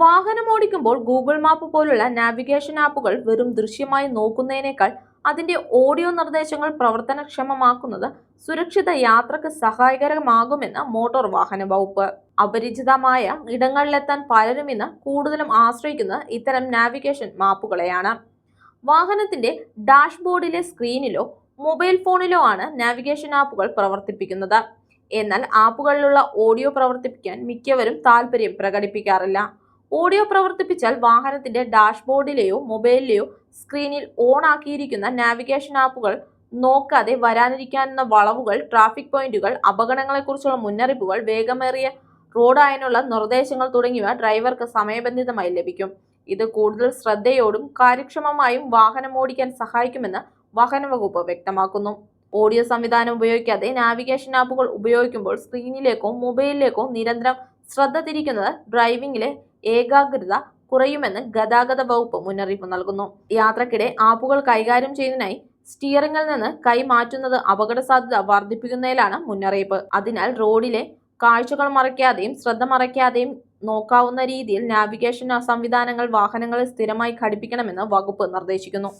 വാഹനമോടിക്കുമ്പോൾ Google map പോലുള്ള navigation ആപ്പുകൾ വെറും ദൃശ്യമായി നോക്കുന്നതിനേക്കാൾ അതിന്റെ ഓഡിയോ നിർദ്ദേശങ്ങൾ പ്രവർത്തനക്ഷമമാക്കുന്നത് സുരക്ഷിത യാത്രയ്ക്ക് സഹായകരമാകുമെന്ന് മോട്ടോർ വാഹന വകുപ്പ്. അപരിചിതമായ ഇടങ്ങളിലെത്താൻ പലരും ഇന്ന് കൂടുതലും ആശ്രയിക്കുന്നത് ഇത്തരം നാവിഗേഷൻ മാപ്പുകളെയാണ്. വാഹനത്തിന്റെ ഡാഷ്ബോർഡിലെ സ്ക്രീനിലോ മൊബൈൽ ഫോണിലോ ആണ് നാവിഗേഷൻ ആപ്പുകൾ പ്രവർത്തിപ്പിക്കുന്നത്. എന്നാൽ ആപ്പുകളിലുള്ള ഓഡിയോ പ്രവർത്തിപ്പിക്കാൻ മിക്കവരും താല്പര്യം പ്രകടിപ്പിക്കാറില്ല. ഓഡിയോ പ്രവർത്തിപ്പിച്ചാൽ വാഹനത്തിന്റെ ഡാഷ്ബോർഡിലെയോ മൊബൈലിലെയോ സ്ക്രീനിൽ ഓൺ ആക്കിയിരിക്കുന്ന നാവിഗേഷൻ ആപ്പുകൾ നോക്കാതെ വരാനിരിക്കാനുള്ള വളവുകൾ ട്രാഫിക് പോയിന്റുകൾ അപകടങ്ങളെക്കുറിച്ചുള്ള മുന്നറിയിപ്പുകൾ വേഗമേറിയ റോഡായതിനുള്ള നിർദ്ദേശങ്ങൾ തുടങ്ങിയവ ഡ്രൈവർക്ക് സമയബന്ധിതമായി ലഭിക്കും. ഇത് കൂടുതൽ ശ്രദ്ധയോടും കാര്യക്ഷമമായും വാഹനം ഓടിക്കാൻ സഹായിക്കുമെന്ന് വാഹന വകുപ്പ് വ്യക്തമാക്കുന്നു. ഓഡിയോ സംവിധാനം ഉപയോഗിക്കാതെ നാവിഗേഷൻ ആപ്പുകൾ ഉപയോഗിക്കുമ്പോൾ സ്ക്രീനിലേക്കോ മൊബൈലിലേക്കോ നിരന്തരം ശ്രദ്ധ തിരിക്കുന്നത് ഡ്രൈവിംഗിലെ ഏകാഗ്രത കുറയുമെന്ന് ഗതാഗത വകുപ്പ് മുന്നറിയിപ്പ് നൽകുന്നു. യാത്രക്കിടെ ആപ്പുകൾ കൈകാര്യം ചെയ്യുന്നതിനായി സ്റ്റിയറിംഗിൽ നിന്ന് കൈ മാറ്റുന്നത് അപകട സാധ്യത വർദ്ധിപ്പിക്കുന്നതിലാണ് മുന്നറിയിപ്പ്. അതിനാൽ റോഡിലെ കാഴ്ചകൾ മറയ്ക്കാതെയും ശ്രദ്ധ മറയ്ക്കാതെയും നോക്കാവുന്ന രീതിയിൽ നാവിഗേഷൻ സംവിധാനങ്ങൾ വാഹനങ്ങളിൽ സ്ഥിരമായി ഘടിപ്പിക്കണമെന്ന് വകുപ്പ് നിർദ്ദേശിക്കുന്നു.